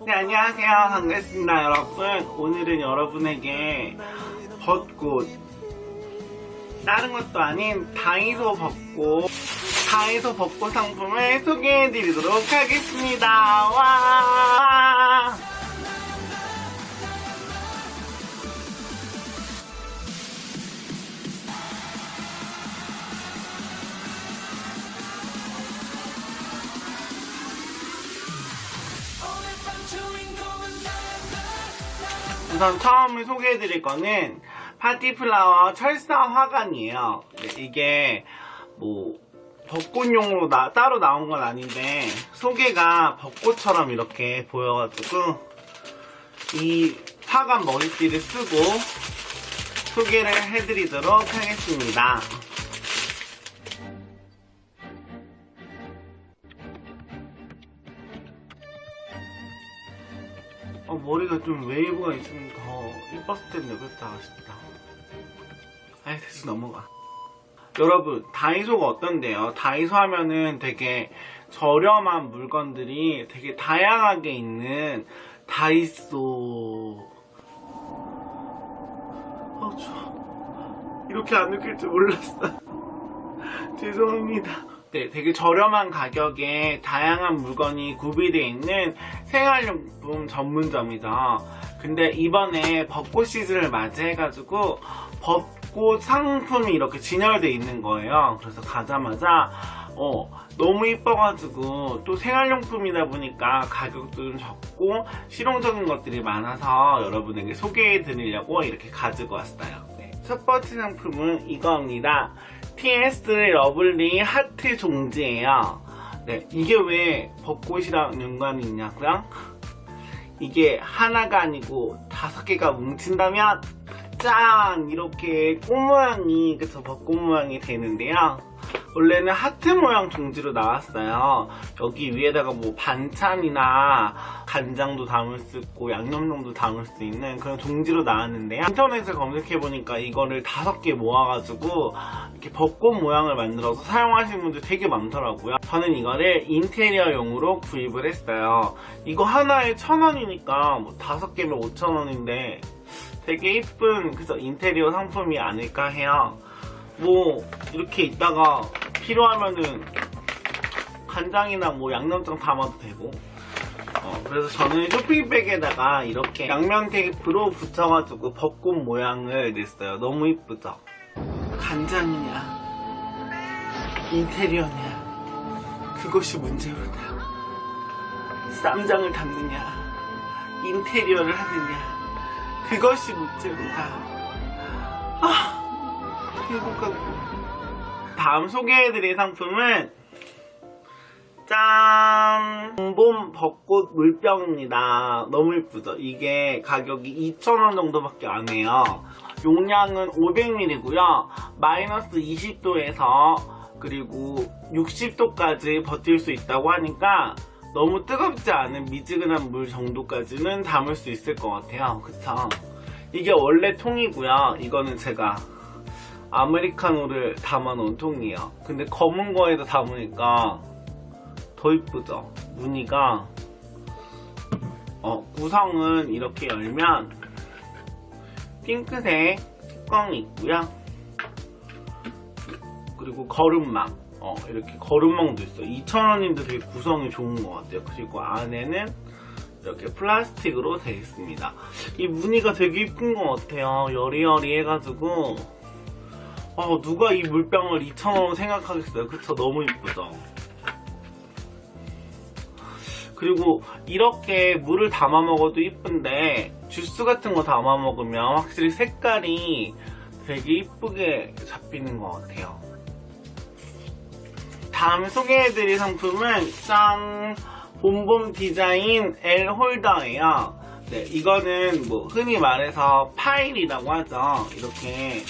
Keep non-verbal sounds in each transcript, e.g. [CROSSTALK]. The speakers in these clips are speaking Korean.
네, 안녕하세요. 반갑습니다, 여러분. 오늘은 여러분에게 벚꽃, 다른 것도 아닌 다이소 벚꽃, 다이소 벚꽃 상품을 소개해 드리도록 하겠습니다. 와! 우선 처음에 소개해드릴 거는 파티플라워 철사 화관이에요. 네, 이게 뭐 벚꽃용으로 나- 따로 나온 건 아닌데 소개가 벚꽃처럼 이렇게 보여가지고 이 화관 머리띠를 쓰고 소개를 해드리도록 하겠습니다. 어, 머리가 좀 웨이브가 있으면 더 이뻤을 텐데 그렇다 싶다. 아이 다시 넘어가. 여러분 다이소가 어떤데요? 다이소 하면은 되게 저렴한 물건들이 되게 다양하게 있는 다이소. 아 추워. 이렇게 안 느낄 줄 몰랐어. [LAUGHS] 죄송합니다. 네, 되게 저렴한 가격에 다양한 물건이 구비되어 있는 생활용품 전문점이죠. 근데 이번에 벚꽃 시즌을 맞이해가지고 벚꽃 상품이 이렇게 진열되어 있는 거예요. 그래서 가자마자 어, 너무 이뻐가지고 또 생활용품이다 보니까 가격도 좀 적고 실용적인 것들이 많아서 여러분에게 소개해 드리려고 이렇게 가지고 왔어요. 네. 첫 번째 상품은 이거입니다. TS 러블리 하트 종지예요. 네, 이게 왜 벚꽃이랑 연관이 있냐고요? 이게 하나가 아니고 다섯 개가 뭉친다면 짠! 이렇게 꽃 모양이 그쵸 벚꽃 모양이 되는데요. 원래는 하트 모양 종지로 나왔어요. 여기 위에다가 뭐 반찬이나 간장도 담을 수 있고 양념용도 담을 수 있는 그런 종지로 나왔는데요. 인터넷에 검색해보니까 이거를 다섯 개 모아가지고 이렇게 벚꽃 모양을 만들어서 사용하시는 분들 되게 많더라고요. 저는 이거를 인테리어용으로 구입을 했어요. 이거 하나에 천 원이니까 뭐 다섯 개면 오천 원인데 되게 이쁜 그래서 인테리어 상품이 아닐까 해요. 뭐 이렇게 있다가 필요하면은 간장이나 뭐 양념장 담아도 되고. 어, 그래서 저는 쇼핑백에다가 이렇게 양면 테이프로 붙여가지고 벚꽃 모양을 냈어요. 너무 이쁘죠? 간장이냐? 인테리어냐? 그것이 문제로다. 쌈장을 담느냐? 인테리어를 하느냐? 그것이 문제로다. 아 행복하고 다음 소개해드릴 상품은 짠! 봄 벚꽃 물병입니다. 너무 예쁘죠? 이게 가격이 2,000원 정도밖에 안 해요. 용량은 500ml고요. 마이너스 20도에서 그리고 60도까지 버틸 수 있다고 하니까 너무 뜨겁지 않은 미지근한 물 정도까지는 담을 수 있을 것 같아요. 그쵸? 이게 원래 통이고요. 이거는 제가 아메리카노를 담아놓은 통이에요. 근데 검은 거에다 담으니까 더 이쁘죠? 무늬가 어, 구성은 이렇게 열면 핑크색 뚜껑이 있고요. 그리고 거름망 어, 이렇게 거름망도 있어요. 2,000원인데 되게 구성이 좋은 것 같아요. 그리고 안에는 이렇게 플라스틱으로 되어 있습니다. 이 무늬가 되게 이쁜 것 같아요. 여리여리 해가지고 어, 누가 이 물병을 2,000원 생각하겠어요. 그쵸? 너무 이쁘죠? 그리고 이렇게 물을 담아 먹어도 이쁜데 주스 같은 거 담아 먹으면 확실히 색깔이 되게 이쁘게 잡히는 것 같아요. 다음 소개해드릴 상품은 짠! 봄봄 디자인 L 홀더예요. 네, 이거는 뭐 흔히 말해서 파일이라고 하죠. 이렇게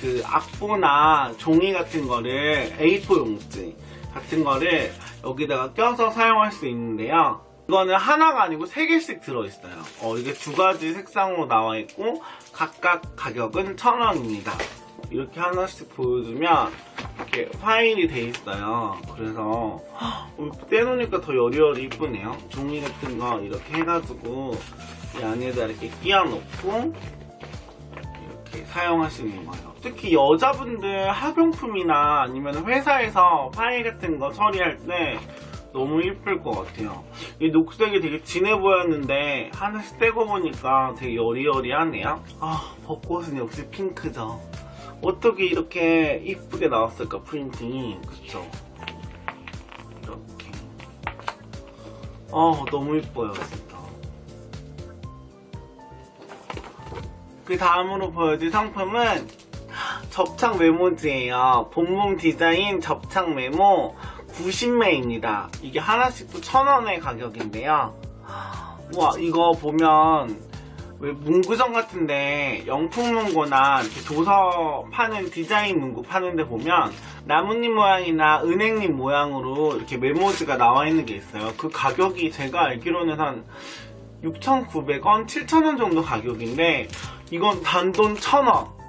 그 악보나 종이 같은 거를 A4 용지 같은 거를 여기다가 껴서 사용할 수 있는데요. 이거는 하나가 아니고 세 개씩 들어있어요. 어, 이게 두 가지 색상으로 나와 있고 각각 가격은 천 원입니다. 이렇게 하나씩 보여주면 이렇게 파일이 돼 있어요. 그래서 어, 떼놓으니까 더 여리여리 이쁘네요. 종이 같은 거 이렇게 해가지고 이 안에다 이렇게 끼워놓고 이렇게 사용할 수 있는 거예요. 특히 여자분들 학용품이나 아니면 회사에서 파일 같은 거 처리할 때 너무 이쁠 것 같아요. 이 녹색이 되게 진해 보였는데 하나씩 떼고 보니까 되게 여리여리하네요. 아 벚꽃은 역시 핑크죠. 어떻게 이렇게 이쁘게 나왔을까 프린팅이 그쵸? 이렇게 아 너무 이뻐요 진짜. 그 다음으로 보여줄 상품은 접착 메모지예요. 본몸 디자인 접착 메모 90매입니다. 이게 하나씩도 1000원의 가격인데요. 와 이거 보면 왜 문구점 같은데 영풍 문구나 도서 파는 디자인 문구 파는데 보면 나뭇잎 모양이나 은행잎 모양으로 이렇게 메모지가 나와 있는 게 있어요. 그 가격이 제가 알기로는 한 6,900원, 7,000원 정도 가격인데 이건 단돈 1,000원.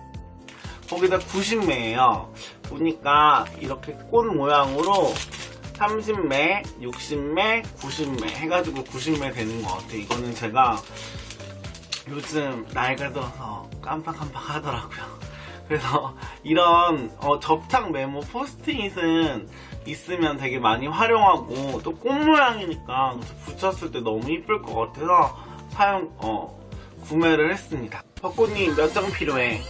거기다 90매예요. 보니까 이렇게 꽃 모양으로 30매, 60매, 90매 해가지고 90매 되는 것 같아요. 이거는 제가 요즘 나이가 들어서 깜빡깜빡 하더라고요. 그래서 [LAUGHS] 이런 어, 접착 메모 포스트잇은 있으면 되게 많이 활용하고 또 꽃 모양이니까 붙였을 때 너무 이쁠 것 같아서 사용 어, 구매를 했습니다. 벚꽃님 몇 장 필요해?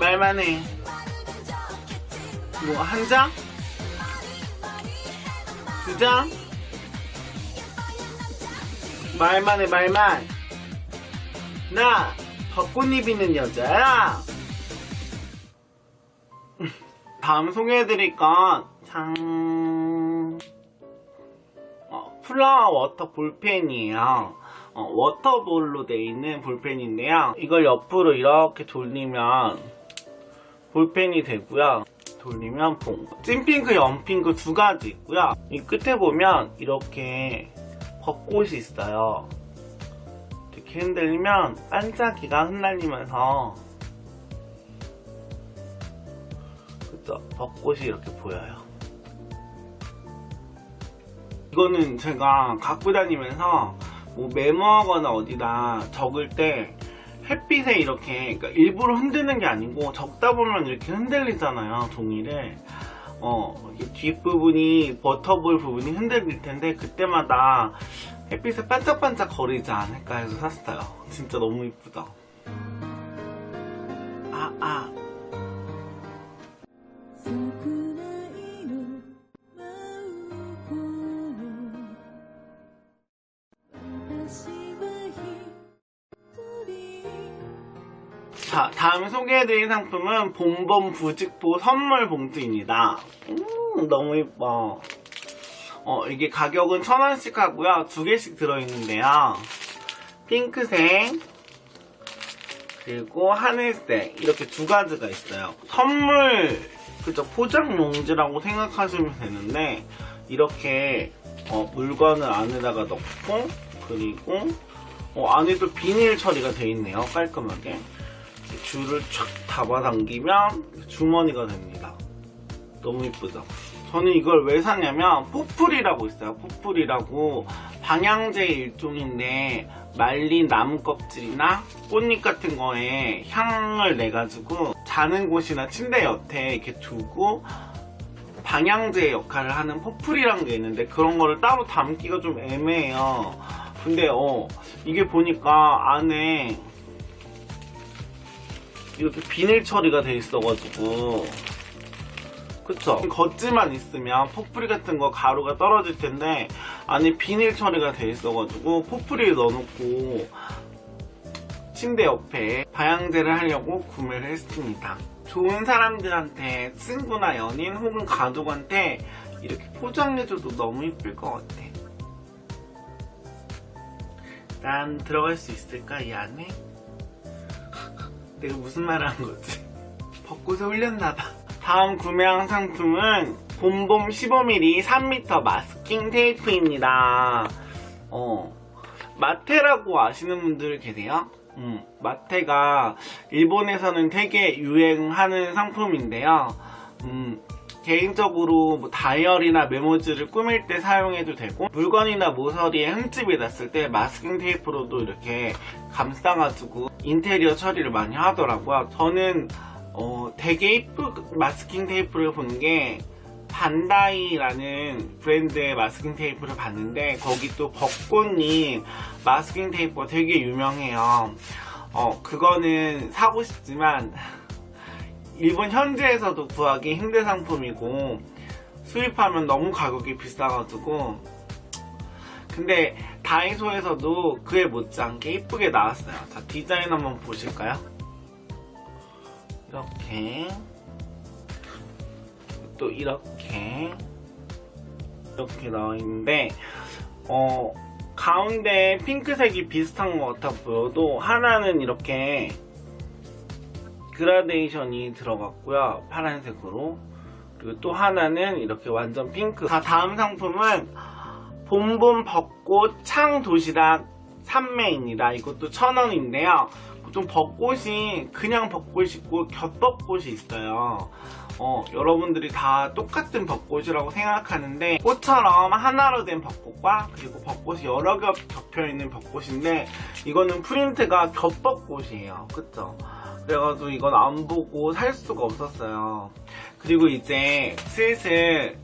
말만 해. 뭐 한 장? 두 장? 말만 해 말만. 나 벚꽃잎 있는 여자야. 다음 소개해드릴 건 짠. 어, 플라워 워터 볼펜이에요. 어, 워터볼로 되어 있는 볼펜인데요. 이걸 옆으로 이렇게 돌리면 볼펜이 되고요. 돌리면 봉. 찐핑크, 연핑크 두 가지 있고요. 이 끝에 보면 이렇게 벚꽃이 있어요. 이렇게 흔들리면 반짝이가 흩날리면서 그죠? 벚꽃이 이렇게 보여요. 이거는 제가 갖고 다니면서 뭐 메모하거나 어디다 적을 때 햇빛에 이렇게 그러니까 일부러 흔드는 게 아니고 적다 보면 이렇게 흔들리잖아요 종이를 어 뒷부분이 버터볼 부분이 흔들릴 텐데 그때마다 햇빛에 반짝반짝 거리지 않을까 해서 샀어요. 진짜 너무 이쁘다. 아, 아. 자, 다음 소개해드릴 상품은 봄봄 부직포 선물 봉투입니다. 음, 너무 이뻐. 어, 이게 가격은 천 원씩 하고요. 두 개씩 들어있는데요. 핑크색, 그리고 하늘색, 이렇게 두 가지가 있어요. 선물, 그죠, 포장 용지라고 생각하시면 되는데, 이렇게, 어, 물건을 안에다가 넣고, 그리고, 어, 안에도 비닐 처리가 돼 있네요. 깔끔하게. 줄을 촥 잡아당기면 주머니가 됩니다. 너무 이쁘죠? 저는 이걸 왜 샀냐면 포풀이라고 있어요. 포풀이라고 방향제 일종인데 말린 나무 껍질이나 꽃잎 같은 거에 향을 내가지고 자는 곳이나 침대 옆에 이렇게 두고 방향제 역할을 하는 포풀이라는 게 있는데 그런 거를 따로 담기가 좀 애매해요. 근데 어 이게 보니까 안에 이렇게 비닐 처리가 돼 있어가지고 그쵸 겉지만 있으면 포프리 같은 거 가루가 떨어질 텐데 안에 비닐 처리가 돼 있어가지고 포프리를 넣어놓고 침대 옆에 방향제를 하려고 구매를 했습니다 좋은 사람들한테 친구나 연인 혹은 가족한테 이렇게 포장해줘도 너무 이쁠 것 같아 난 들어갈 수 있을까 이 안에? [LAUGHS] 내가 무슨 말을 한 거지? [LAUGHS] 벚꽃에 홀렸나봐. 다음 구매한 상품은 봄봄 15mm 3m 마스킹 테이프입니다. 어, 마테라고 아시는 분들 계세요? 음, 마테가 일본에서는 되게 유행하는 상품인데요. 음, 개인적으로 뭐 다이어리나 메모지를 꾸밀 때 사용해도 되고 물건이나 모서리에 흠집이 났을 때 마스킹 테이프로도 이렇게 감싸가지고 인테리어 처리를 많이 하더라고요. 저는 어, 되게 이쁜 마스킹 테이프를 본 게 반다이라는 브랜드의 마스킹 테이프를 봤는데 거기 또 벚꽃잎 마스킹 테이프가 되게 유명해요. 어, 그거는 사고 싶지만 일본 현지에서도 구하기 힘든 상품이고 수입하면 너무 가격이 비싸가지고 근데 다이소에서도 그에 못지않게 이쁘게 나왔어요. 자 디자인 한번 보실까요? 이렇게. 또 이렇게. 이렇게 나와 있는데 어 가운데 핑크색이 비슷한 것 같아 보여도 하나는 이렇게 그라데이션이 들어갔고요. 파란색으로. 그리고 또 하나는 이렇게 완전 핑크. 자 다음 상품은 봄봄 벚꽃 창 도시락 3매입니다. 이것도 천원인데요 보통 벚꽃이 그냥 벚꽃이 있고 겹벚꽃이 있어요. 어, 여러분들이 다 똑같은 벚꽃이라고 생각하는데 꽃처럼 하나로 된 벚꽃과 그리고 벚꽃이 여러 겹 겹혀있는 벚꽃인데 이거는 프린트가 겹벚꽃이에요. 그쵸? 그래가지고 이건 안 보고 살 수가 없었어요. 그리고 이제 슬슬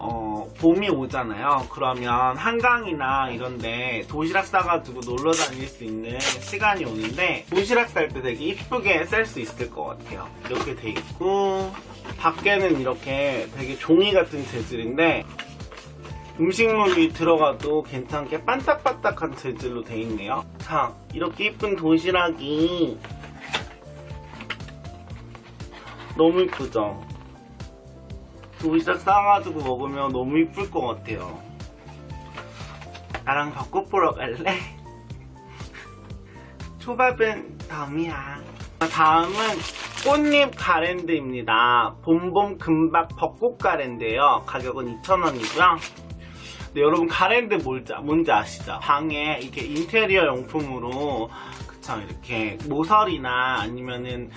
어, 봄이 오잖아요. 그러면 한강이나 이런데 도시락 싸가지고 놀러 다닐 수 있는 시간이 오는데 도시락 쌀 때 되게 이쁘게 쌀 수 있을 것 같아요. 이렇게 돼 있고 밖에는 이렇게 되게 종이 같은 재질인데 음식물이 들어가도 괜찮게 반딱반딱한 재질로 돼 있네요. 자, 이렇게 이쁜 도시락이 너무 이쁘죠? 도시락 싸가지고 먹으면 너무 이쁠 것 같아요. 나랑 벚꽃 보러 갈래? [LAUGHS] 초밥은 덤이야. 다음은 꽃잎 가랜드입니다. 봄봄 금박 벚꽃 가랜드예요. 가격은 2,000원이고요. 네, 여러분 가랜드 뭔지, 뭔지 아시죠? 방에 이렇게 인테리어 용품으로 그쵸 이렇게 모서리나 아니면은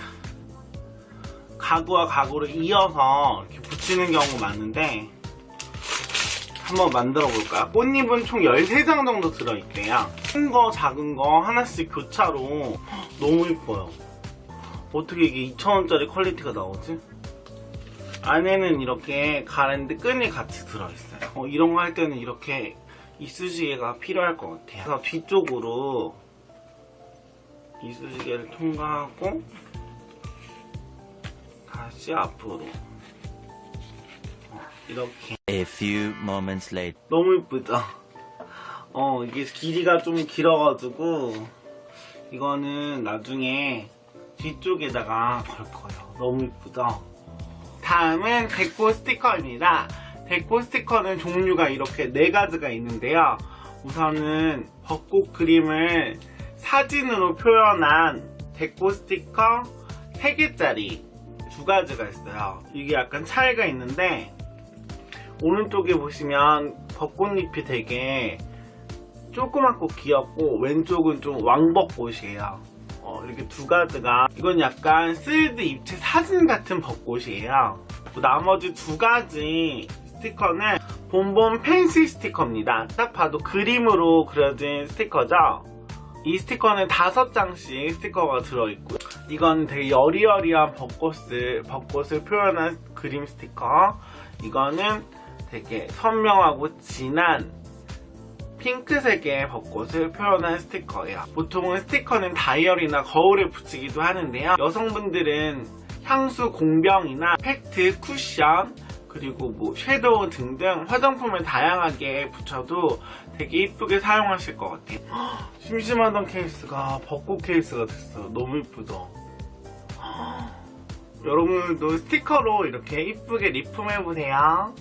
가구와 가구를 이어서 이렇게 붙이는 경우가 많은데 한번 만들어 볼까요? 꽃잎은 총 13장 정도 들어있대요. 큰 거, 작은 거 하나씩 교차로 너무 이뻐요. 어떻게 이게 2,000원짜리 퀄리티가 나오지? 안에는 이렇게 가랜드 끈이 같이 들어있어요. 어, 이런 거 할 때는 이렇게 이쑤시개가 필요할 것 같아요. 그래서 뒤쪽으로 이쑤시개를 통과하고 다시 앞으로 어, 이렇게 A few moments later. 너무 이쁘죠? 어 이게 길이가 좀 길어가지고 이거는 나중에 뒤쪽에다가 걸 거예요 너무 이쁘죠? 다음은 데코 스티커입니다 데코 스티커는 종류가 이렇게 네 가지가 있는데요 우선은 벚꽃 그림을 사진으로 표현한 데코 스티커 3개짜리 두 가지가 있어요. 이게 약간 차이가 있는데 오른쪽에 보시면 벚꽃잎이 되게 조그맣고 귀엽고 왼쪽은 좀 왕벚꽃이에요. 어, 이렇게 두 가지가 이건 약간 3D 입체 사진 같은 벚꽃이에요. 또 나머지 두 가지 스티커는 봄봄 펜시 스티커입니다. 딱 봐도 그림으로 그려진 스티커죠. 이 스티커는 다섯 장씩 스티커가 들어있고요. 이건 되게 여리여리한 벚꽃을, 벚꽃을 표현한 그림 스티커. 이거는 되게 선명하고 진한 핑크색의 벚꽃을 표현한 스티커예요. 보통은 스티커는 다이어리나 거울에 붙이기도 하는데요. 여성분들은 향수 공병이나 팩트, 쿠션, 그리고 뭐 섀도우 등등 화장품을 다양하게 붙여도 되게 이쁘게 사용하실 것 같아요. 헉, [GASPS] 심심하던 케이스가 벚꽃 케이스가 됐어요. 너무 이쁘죠? 헉, [GASPS] 여러분들도 스티커로 이렇게 이쁘게 리폼해보세요.